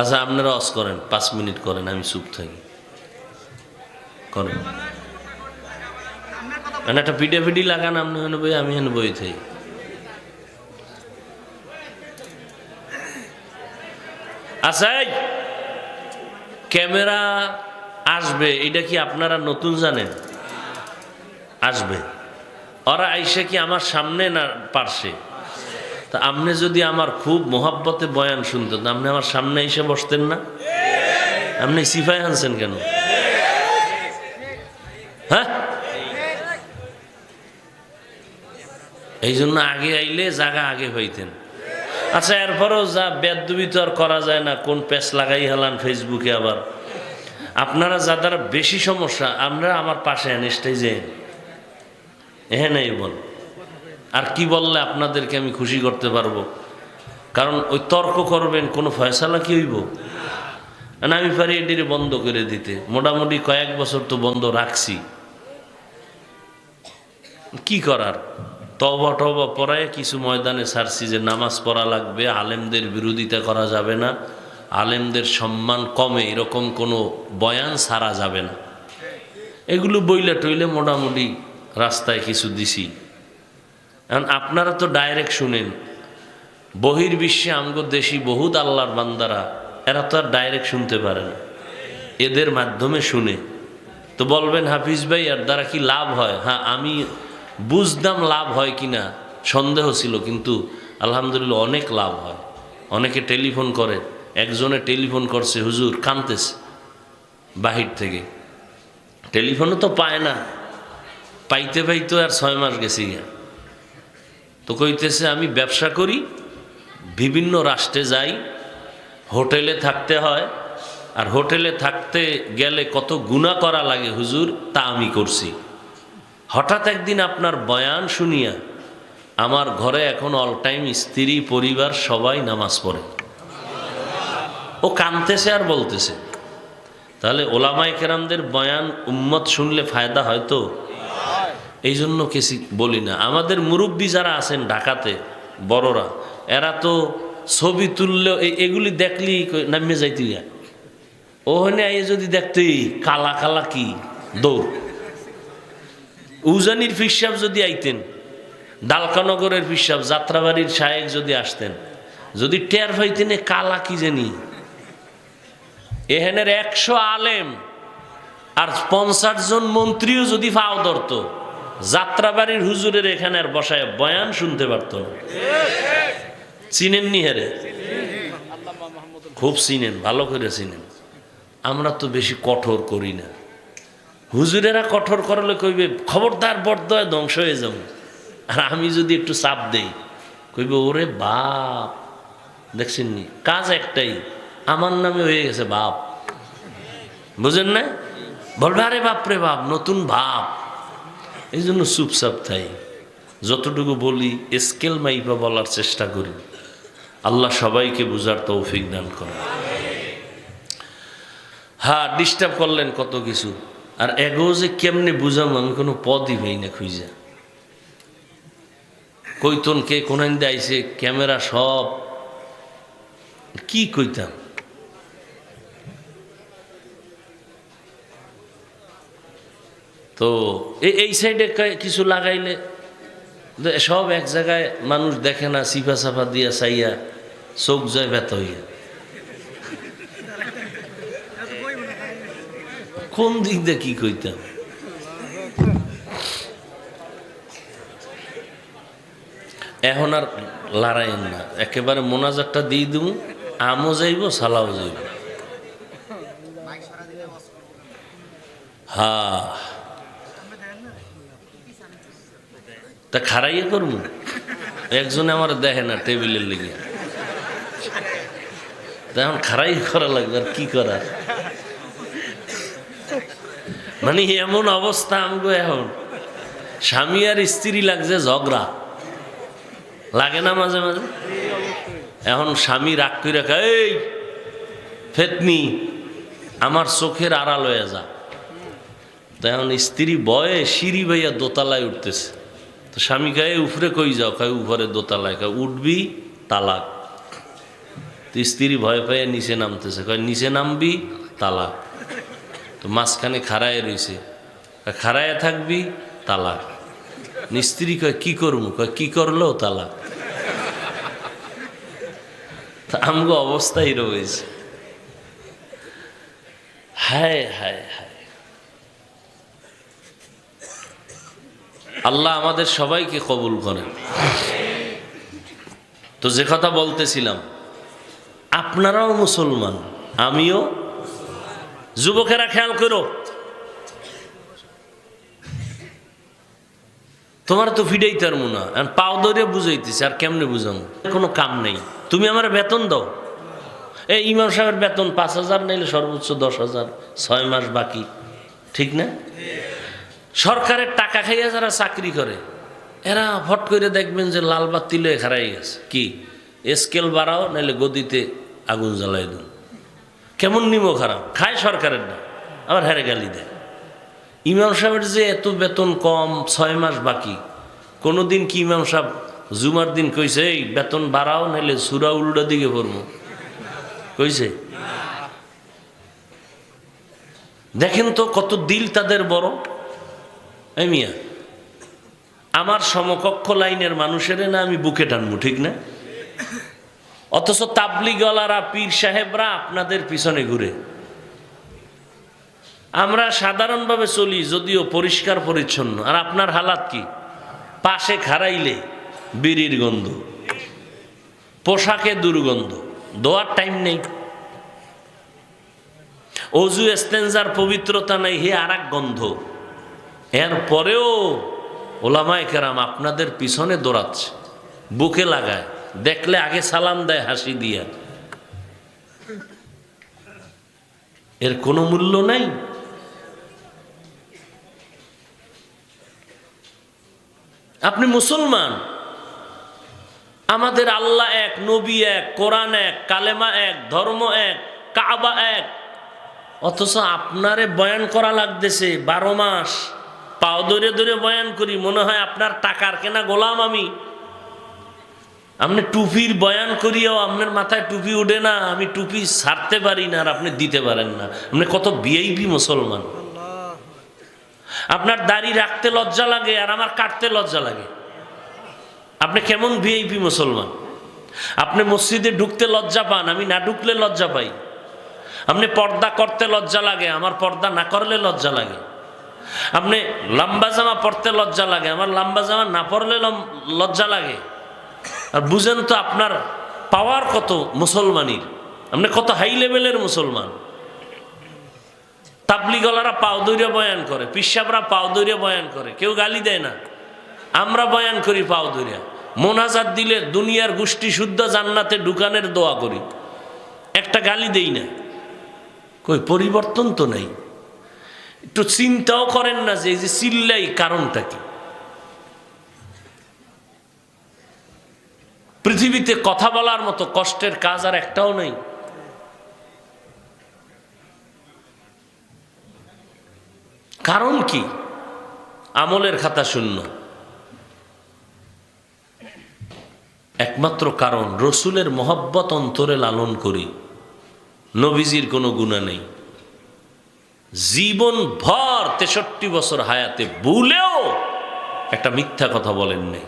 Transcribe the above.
আচ্ছা আপনারা অস করেন, পাঁচ মিনিট করেন, আমি চুপ থাকি। করেন। একটা পিটি লাগান, আপনি হেন বই আমি হেন বই থাই আচ্ছা ক্যামেরা আসবে, এটা কি আপনারা নতুন জানেন? আসবে। ওরা আইসে কি আমার সামনে না পারছে তা আপনি যদি আমার খুব মোহাব্বতে বয়ান শুনতেন আপনি আমার সামনে এসে বসতেন না? আপনি সিফাই আনছেন কেন? হ্যাঁ? এই জন্য আগে আইলে জাগা আগে হইতেন। আচ্ছা এরপরও যা বেদবি তো আর করা যায় না, কোন প্যাচ লাগাই হেলান ফেসবুকে আবার। আপনারা যাদের বেশি সমস্যা, আমরা আমার পাশে এনে স্টেজে হ্যাঁ নাই বল। আর কি বললে আপনাদেরকে আমি খুশি করতে পারব? কারণ ওই তর্ক করবেন, কোনো ফয়সালা কি হইব? না, আমি পারি এটির বন্ধ করে দিতে। মোটামুটি কয়েক বছর তো বন্ধ রাখছি। কি করার? তবা টবা পড়ায় কিছু ময়দানে ছাড়ছি যে নামাজ পড়া লাগবে, আলেমদের বিরোধিতা করা যাবে না, আলেমদের সম্মান কমে, এরকম কোনো বয়ান সারা যাবে না। এগুলো বইলে টইলে মোটামুটি রাস্তায় কিছু দিছি। এখন আপনারা তো ডাইরেক্ট শুনেন, বহির্বিশ্বে আমগো দেশি বহুত আল্লাহর বান্দারা, এরা তো আর ডাইরেক্ট শুনতে পারে না। এদের মাধ্যমে শুনে। তো বলবেন, হাফিজ ভাই আর দ্বারা কি লাভ হয়? হ্যাঁ আমি বুঝতাম লাভ হয় কি না সন্দেহ ছিল, কিন্তু আলহামদুলিল্লাহ অনেক লাভ হয়। অনেকে টেলিফোন করে, একজনে টেলিফোন করছে, হুজুর কানতেছে বাহির থেকে। টেলিফোনও তো পায় না। পাইতে পাইতে আর ছয় মাস গেছি তো কইতেছে, আমি ব্যবসা করি, বিভিন্ন রাষ্ট্রে যাই, হোটেলে থাকতে হয়, আর হোটেলে থাকতে গেলে কত গুণা করা লাগে হুজুর, তা আমি করছি। হঠাৎ একদিন আপনার বয়ান শুনিয়া আমার ঘরে এখন অল টাইম স্ত্রী, পরিবার, সবাই নামাজ পড়ে। ও কানতেছে আর বলতেছে, তাহলে ওলামাই কেরামদের বয়ান উম্মত শুনলে ফায়দা হয়তো এই জন্য কেসি বলি না। আমাদের মুরব্বী যারা আছেন ঢাকাতে, বড়রা, এরা তো ছবি তুললেও এগুলি দেখলি নামিয়ে যাইতে ওখানে আইয়ে যদি দেখতেই কালা কালা কি দৌড়। উজানির ফিসাব যদি আইতেন, ডালকানগরের ফিসাব যাত্রাবাড়ির শায়েক যদি আসতেন, যদি টের পাইতেন কালা কি জানি। এখানের একশো আলেম আর পঞ্চাশ জন মন্ত্রীও যদি ফাও ধরতো যাত্রাবাড়ির হুজুরের এখানে আর বসায় বয়ান শুনতে পারতো। চিনেননি হেরে খুব চিনেন, ভালো করে চিনেন। আমরা তো বেশি কঠোর করি না। হুজুরেরা কঠোর করলে কইবে, খবরদার বরদয় ধ্বংস হয়ে যাব আর আমি যদি একটু চাপ দেই, কইবে, ওরে বাপ! দেখছেন নি কাজ একটাই, আমার নামে হয়ে গেছে বাপ। বুঝেন না? বলবে, আরে বাপ রে বাপ, নতুন ভাব এই জন্য চুপচাপ থাই। যতটুকু বলি স্কেল মাইপা বলার চেষ্টা করি। আল্লাহ সবাইকে বুঝার তৌফিক দান করে হ্যাঁ ডিস্টার্ব করলেন কত কিছু। আর এগো যে কেমনে বুঝাম আমি কোনো পদই পাই না খুঁজে। কইতন কে কোনাইন আইছে, ক্যামেরা সব। কি কইতাম? তো এই সাইডে কিছু লাগাইলে সব এক জায়গায় মানুষ দেখে না, সিফা সাফা দিয়া চাইয়া চোখ যায় ব্যথা হইয়া। কোন দিক দিয়ে কি কইতাম? এখন আর লড়াইন না। একেবারে মোনাজারটা দিয়ে দিব আমও যাইব, সালাও যাইব। হ্যাঁ। তা খারাইয়ে করব? একজনে আমার দেখে না টেবিলের লেগে। এখন খারাই করা লাগবে আর কি করার? মানে এমন অবস্থা আমগো এখন। স্বামী আর স্ত্রী লাগছে ঝগড়া। লাগে না মাঝে মাঝে? এখন স্বামী রাগ করে রাখা এই ফেতনি, আমার চোখের আড়াল হয়ে যা। তা এখন স্ত্রী বয়ে সিঁড়ি ভাইয়া দোতলায় উঠতেছে। তো স্বামী গায়ে উপরে কই যাও? কয় উপরে দোতলায়। কয় উঠবি তালাক। তো স্ত্রী ভয় পেয়ে নিচে নামতেছে। কয় নিচে নামবি তালা তো মাঝখানে খাড়ায় কয়, খাড়ায় থাকবি তালা মিস্ত্রি কয় কী করব কয় কি করল তালাক? তা আমগো অবস্থাই রয়েছে। হায় হায় হায়। আল্লাহ আমাদের সবাইকে কবুল করেন। তো যে কথা বলতেছিলাম, আপনারাও মুসলমান, আমিও। যুবকেরা খেয়াল করো। তোমার তো ফিডাই তার মুনা, আর পাও ধরে বুঝাইতেছে, আর কেমনে বুঝামো? কোনো কাম নেই। তুমি আমার বেতন দাও। এই ইমাম সাহেবের বেতন পাঁচ হাজার, নাইলে সর্বোচ্চ দশ হাজার, ছয় মাস বাকি। ঠিক না? সরকারের টাকা খাইয়া যারা চাকরি করে, এরা ফট করে দেখবেন যে লাল বাতি লয়ে খারাই গেছে। কি? স্কেল বাড়াও, নাইলে গদিতে আগুন জ্বালাই দিন কেমন নিমো খারাপ? খায় সরকারের না, আবার হেরে গালি দেয়। ইমাম সাহেবের যে এত বেতন কম, ছয় মাস বাকি কোনো দিন কি ইমাম সাহেব জুমার দিন কইছে, এই বেতন বাড়াও, নাইলে সুরা উল্টো দিকে পড়ব। কইছে? দেখেন তো কত দিল তাদের বড় এই মিয়া, আমার সমকক্ষ লাইনের মানুষের না আমি বুকে টানবো, ঠিক না? অথচ তাবলিগলারা, পীর সাহেবরা আপনাদের পিছনে ঘুরে। আমরা সাধারণভাবে চলি যদিও পরিষ্কার পরিচ্ছন্ন। আর আপনার হালাত কি? পাশে খারাইলে বিড়ির গন্ধ, পোশাকে দুর্গন্ধ, দোয়ার টাইম নেই। অজু এস্তেঞ্জার পবিত্রতা নেই, হে আর গন্ধ। এর পরেও ওলামায় কেরাম আপনাদের পিছনে দৌড়াচ্ছে, বুকে লাগায়, দেখলে আগে সালাম দেয় হাসি দিয়া। এর কোনো মূল্য নাই। আপনি মুসলমান, আমাদের আল্লাহ এক, নবী এক, কোরআন এক, কালেমা এক, ধর্ম এক, কাবা এক, অথচ আপনারে বয়ান করা লাগতেছে বারো মাস। পাও ধরে ধরে বয়ান করি, মনে হয় আপনার টাকার কেনা গোলাম আমি। আপনি টুপির বয়ান করিয়াও আপনার মাথায় টুপি উঠে না, আমি টুপি ছাড়তে পারি না আর আপনি দিতে পারেন না। আপনি কত বিআইপি মুসলমান। আপনার দাড়ি রাখতে লজ্জা লাগে আর আমার কাটতে লজ্জা লাগে। আপনি কেমন ভিআইপি মুসলমান? আপনি মসজিদে ঢুকতে লজ্জা পান, আমি না ঢুকলে লজ্জা পাই। আপনি পর্দা করতে লজ্জা লাগে, আমার পর্দা না করলে লজ্জা লাগে। আপনি লম্বা জামা পরতে লজ্জা লাগে, আমার লম্বা জামা না লম- লজ্জা লাগে। আর বুঝেন তো আপনার পাওয়ার কত মুসলমানির? আপনি কত হাই লেভেলের মুসলমান? তাবলিগলারা পাও দৈরে বয়ান করে, পিসাবরা পাও দৈরে বয়ান করে, কেউ গালি দেয় না। আমরা বয়ান করি পাও দৈরে মোনাজাত দিলে দুনিয়ার গোষ্ঠী শুদ্ধ জান্নাতে ঢুকানের দোয়া করি। একটা গালি দেই না। কই, পরিবর্তন তো নাই। একটু চিন্তাও করেন না যে এই যে চিল্লাই কারণটা কি। পৃথিবীতে কথা বলার মতো কষ্টের কাজ আর একটাও নেই। কারণ কি? আমলের খাতা শূন্য। একমাত্র কারণ, রসুলের মহব্বত অন্তরে লালন করি। নবীজির কোনো গুণা নেই। জীবন ভর তেষট্টি বছর হায়াতে ভুলেও একটা মিথ্যা কথা বলেন নাই